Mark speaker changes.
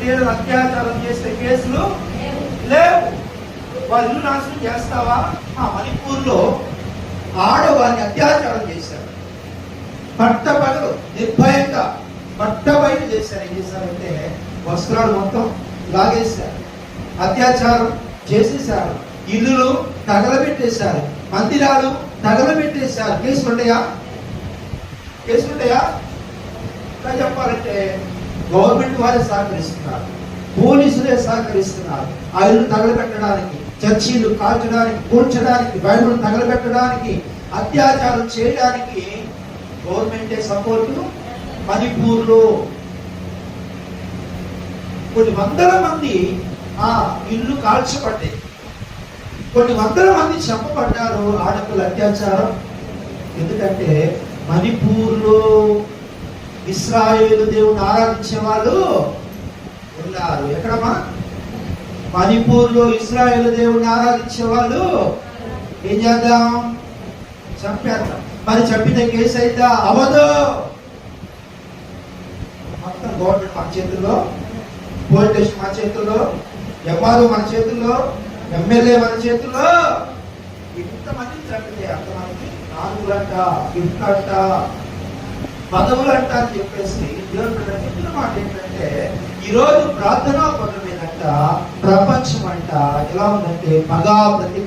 Speaker 1: స్త్రీలను అత్యాచారం చేసే కేసులు లేవు. వాళ్ళ ఇల్లు నాశనం చేస్తావా? ఆ మణిపూర్లో ఆడవారిని అత్యాచారం చేశారు. పట్టబగలు నిర్భయంగా పట్టబయలు చేశారు. ఏం చేశారంటే వస్త్రాలు మొత్తం లాగేశారు. అత్యాచారం చేసేశారు. ఇల్లులు తగలబెట్టేశారు. మందిరాలు తగలబెట్టేశారు. కేసులు ఉన్నాయా కేసులు ఉన్నాయా చెప్పాలంటే గవర్నమెంట్ వారే సహకరిస్తున్నారు. పోలీసులే సహకరిస్తున్నారు. ఆ ఇల్లు తగలబెట్టడానికి చర్చీలు కాల్చడానికి కూల్చడానికి బైబిల్ తగలబెట్టడానికి అత్యాచారం చేయడానికి గవర్నమెంటే సపోర్టు మణిపూర్లో. కొన్ని వందల మంది ఆ ఇల్లు కాల్చబడ్డాయి. కొన్ని వందల మంది చంపబడ్డారు ఆడపిల్ల అత్యాచారం. ఎందుకంటే మణిపూర్లో ఇస్రాయేలు దేవుని ఆరాధించే వాళ్ళు ఉన్నారు. ఎక్కడమ్మా? మణిపూర్లో ఇస్రాయేల్ దేవుని ఆరాధించే వాళ్ళు ఏం చేద్దాం? చంపేద్దాం మరి చంపితే కేసు అయితే అవదు మొత్తం గవర్నమెంట్ మన చేతుల్లో పోలీస్ స్టేషన్ మన చేతుల్లో ఎంఆర్ఓ మన చేతుల్లో ఎమ్మెల్యే మన చేతుల్లో. ఇంతమంది చంపితే అంతమంది నాలుగులంట గిఫ్ట్ అంట పదవులు అంట అని చెప్పేసి దేవుడు చెప్పిన మాట ఏంటంటే ఈ రోజు ప్రార్థనా పనుల మీదంట ప్రపంచం అంట ఎలా ఉందంటే మగా ప్రతి